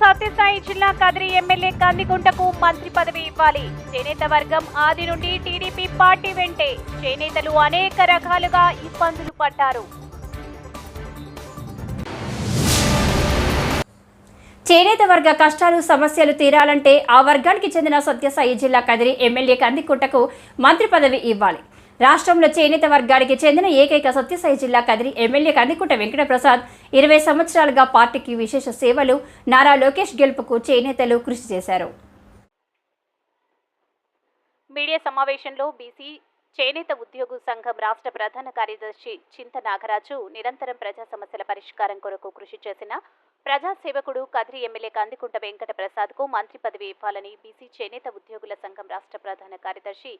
సత్యసాయి జిల్లా కదిరి ఎమ్మెల్యే కందికుంటకు మంత్రి పదవి ఇవ్వాలి. చేనేత వర్గం ఆది నుండి టీడీపీ పార్టీ వెంటే చేనేతలు అనేక రకాలుగా ఇబ్బందులు పడ్డారు. చేనేత వర్గ కష్టాలు సమస్యలు తీరాలంటే ఆ వర్గానికి చెందిన సత్యసాయి జిల్లా కదిరి ఎమ్మెల్యే కందికుంటకు మంత్రి పదవి ఇవ్వాలి. రాష్ట్రంలో చేనేత వర్గానికి చెందిన ఏకైక సత్యసాయి జిల్లా కదిరి ఎమ్మెల్యే కందికుంట వెంకటప్రసాద్ ఇరవై సంవత్సరాలుగా పార్టీకి విశేష సేవలు నారా లోకేష్ గెలుపుకు చేనేతలు కృషి చేశారు. మీడియా సమావేశంలో బీసీ చేనేత ఉద్యోగ సంఘం రాష్ట్ర ప్రధాన కార్యదర్శి చింత నాగరాజు నిరంతరం ప్రజా సమస్యల పరిష్కారం కొరకు కృషి చేసిన ప్రజాసేవకుడు కదిరి ఎమ్మెల్యే కందికుంట వెంకట ప్రసాద్కు మంత్రి పదవి ఇవ్వాలని బీసీ చేనేత ఉద్యోగుల సంఘం రాష్ట్ర ప్రధాన కార్యదర్శి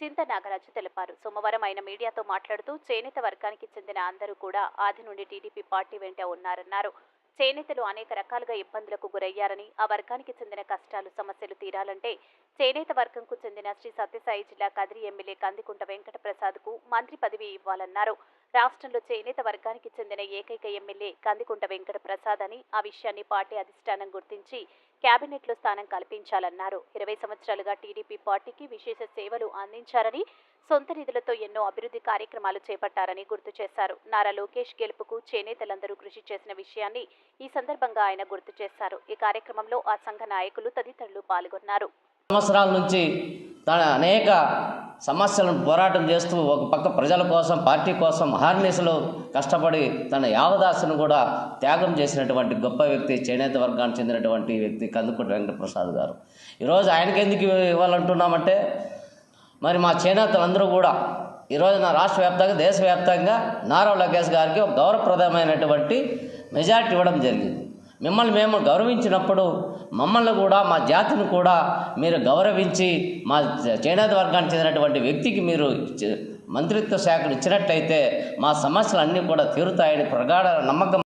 చింత నాగరాజు తెలిపారు. సోమవారం ఆయన మీడియాతో మాట్లాడుతూ చేనేత వర్గానికి చెందిన అందరూ కూడా ఆది నుండి టీడీపీ పార్టీ వెంట ఉన్నారన్నారు. చేనేతలు అనేక రకాలుగా ఇబ్బందులకు గురయ్యారని ఆ వర్గానికి చెందిన కష్టాలు సమస్యలు తీరాలంటే చేనేత వర్గంకు చెందిన శ్రీ సత్యసాయి జిల్లా కదిరి ఎమ్మెల్యే కందికుంట వెంకట ప్రసాద్కు మంత్రి పదవి ఇవ్వాలన్నారు. రాష్ట్రంలో చేనేత వర్గానికి చెందిన ఏకైక ఎమ్మెల్యే కందికుంట వెంకట ప్రసాద్ అని ఆ విషయాన్ని పార్టీ అధిష్టానం గుర్తించి కేబినెట్లో స్థానం కల్పించాలన్నారు. ఇరవై సంవత్సరాలుగా టీడీపీ పార్టీకి విశేష సేవలు అందించారని సొంత నిధులతో ఎన్నో అభివృద్ధి కార్యక్రమాలు చేపట్టారని గుర్తు చేశారు. నారా లోకేష్ గెలుపుకు చేనేతలందరూ కృషి చేసిన విషయాన్ని ఈ సందర్భంగా ఆయన గుర్తు చేశారు. ఈ కార్యక్రమంలో ఆ సంఘ నాయకులు తదితరులు పాల్గొన్నారు. సంవత్సరాల నుంచి తన అనేక సమస్యలను పోరాటం చేస్తూ ఒక పక్క ప్రజల కోసం పార్టీ కోసం హార్నెస్లో కష్టపడి తన యావదాసును కూడా త్యాగం చేసినటువంటి గొప్ప వ్యక్తి చేనేత వర్గానికి చెందినటువంటి వ్యక్తి కందుకుంట వెంకటప్రసాద్ గారు. ఈరోజు ఆయనకి ఎందుకు ఇవ్వాలంటున్నామంటే మరి మా చేనేతలందరూ కూడా ఈరోజు నా రాష్ట్ర వ్యాప్తంగా దేశవ్యాప్తంగా నారా లోకేష్ గారికి ఒక గౌరవప్రదమైనటువంటి మెజార్టీ ఇవ్వడం జరిగింది. మిమ్మల్ని మేము గౌరవించినప్పుడు మమ్మల్ని కూడా మా జాతిని కూడా మీరు గౌరవించి మా చేనేత వర్గానికి చెందినటువంటి వ్యక్తికి మీరు మంత్రిత్వ శాఖను ఇచ్చినట్లయితే మా సమస్యలు అన్నీ కూడా తీరుతాయని ప్రగాఢ నమ్మకం